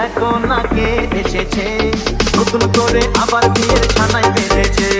দেখো না কে এসেছে। নতুন করে আবার বিয়ের ছানায় বেঁধেছে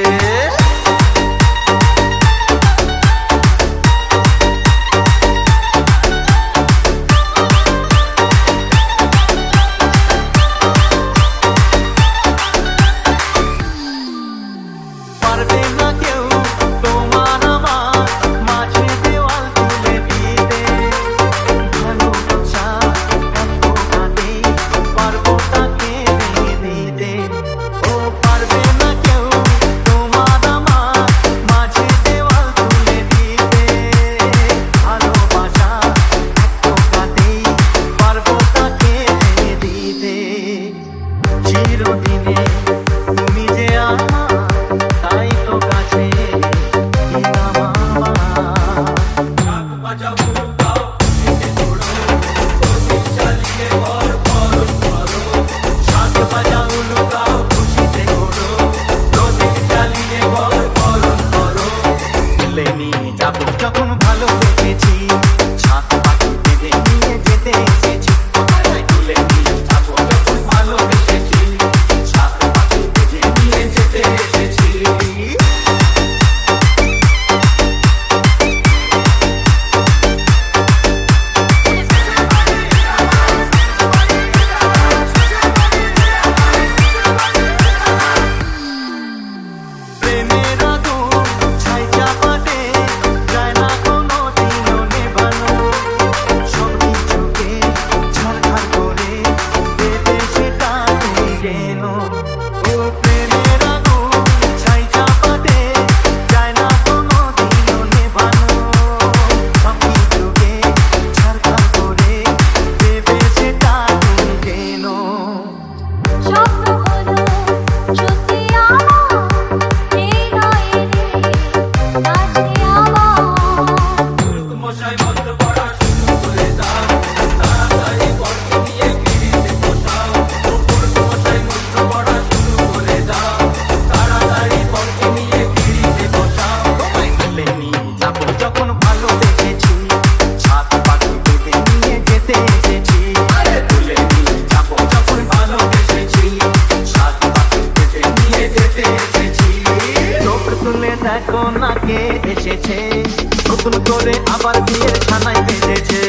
Watch out. আটকে এসেছে। নতুন করে আবার বিয়ের খানায় বেঁধেছে।